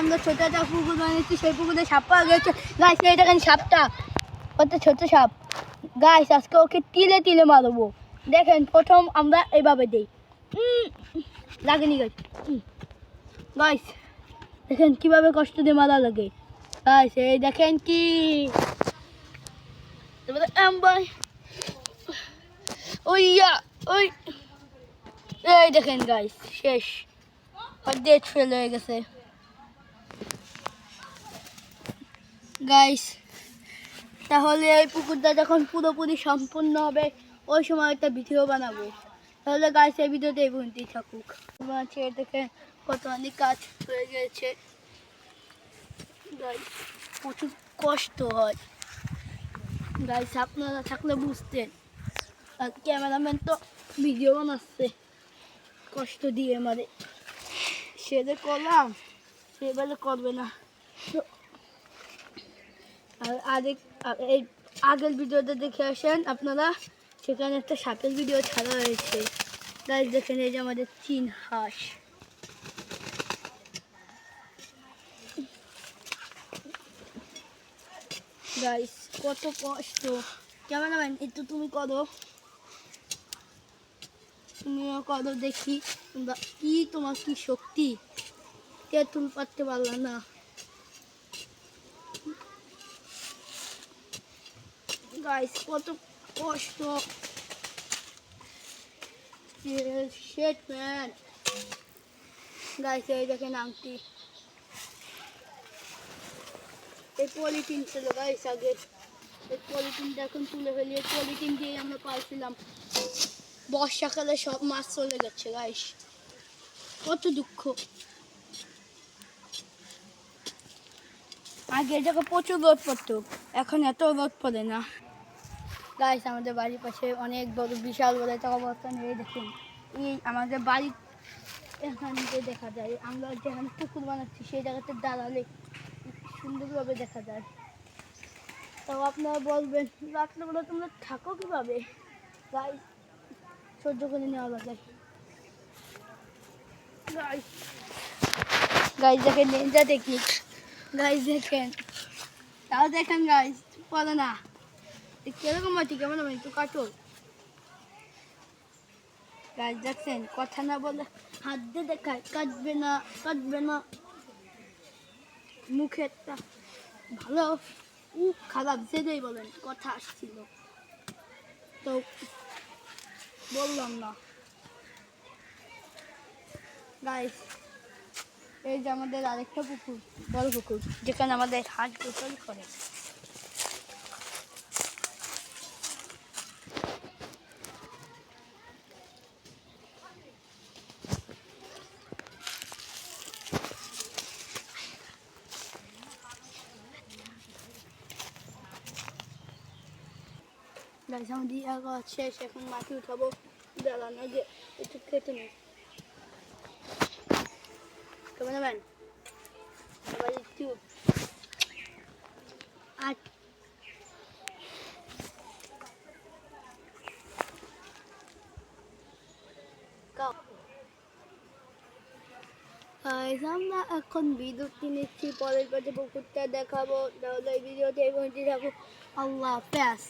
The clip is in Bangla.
আমরা ছোট একটা পুকুর বানিয়েছি, সেই পুকুরে সাপ পাওয়া গেছে। গাছ এই দেখেন সাপটা। কত ছোট সাপ। গাছ আজকে ওকে তিলে তিলে মারবো। দেখেন, প্রথম আমরা এইভাবে দিই। লাগেনি গাছ গাছ দেখেন কীভাবে কষ্ট দিয়ে মারা লাগে। গাছ এই দেখেন কি। ওইয়া ওই দেখেন গাইস শেষ। ডেট ফেল হয়ে গেছে। গাইস তাহলে এই পুকুরটা যখন পুরোপুরি সম্পূর্ণ হবে, ওই সময় একটা ভিডিও বানাবো। তাহলে গাইস এই ভিডিওতে এই পর্যন্তই থাকুক। আছে দেখে কত অনেক কাজ হয়ে গেছে। গাইস প্রচুর কষ্ট হয়। গাইস আপনারা থাকলে বুঝতেন। আর ক্যামেরাম্যান তো ভিডিও বানাচ্ছে। কষ্ট দিয়ে আমারে সে যে করলাম, সে এবারে করবে না। আর আরেক আর এই আগের ভিডিওতে দেখে আসেন আপনারা, সেখানে একটা সাপের ভিডিও ছাড়া হয়েছে। তাই দেখেন এই যে আমাদের চীন হাঁস। গাইস কত কষ্ট। কেমন ক্যামেরাম্যান একটু তুমি করো। তুমিও করো দেখি কি, তোমার কি শক্তি? কে তুল পারতে পারলা না। গাইস কত কষ্ট। শেট ম্যান গাইস এই দেখেন আংটি। এই পলিথিন ছিল গাইস আগে। এই পলিথিনটা এখন তুলে ফেলি। এই পলিথিন দিয়ে আমরা পাইছিলাম বর্ষাকালে সব মাছ চলে গেছে গাইস কত দুঃখ। আগে এটাকে প্রচুর রোদ পড়তো। এখন এত রোদ পড়ে না। গাইস আমাদের বাড়ির পাশে অনেক বড় বিশাল বড় একটা অবস্থান এই দেখুন। এই আমাদের বাড়ি এখান থেকে দেখা যায়, আমরা যেখানে পুকুর বানাচ্ছি সেই জায়গাতে দাঁড়ালে সুন্দরভাবে দেখা যায়। তো আপনারা বলবেন, রাত্রেবেলা তোমরা থাকো কীভাবে? গাইস সহ্য করে নেওয়া লাগে। গাইস দেখেন নিনজা টেকনিক গাইস দেখেন। তাও দেখেন গাইস পড়ে না। কেমন কথা না বলে হাত দিয়ে দেখায় কাটবে না কাটবে না। ভালো, উ, খারাপ যেটাই বলেন, কথা আসছিল। তো বললাম না। এই যে আমাদের আরেকটা পুকুর, বড় পুকুর, যেখানে আমাদের হাঁস গোসল করে। গাইস আমাদের আগা শেষ এখন মাটি উঠাবো দাঁড়ানো যে একটু কেটে নেই ক্যামেরাম্যান এবার একটু আট Guys, আমরা এখন বিদ্যুৎ নিচ্ছি পরের পাশে পুকুরটা দেখাবো তাহলে এই ভিডিওতে এই পর্যন্ত থাকুক আল্লাহ হাফেজ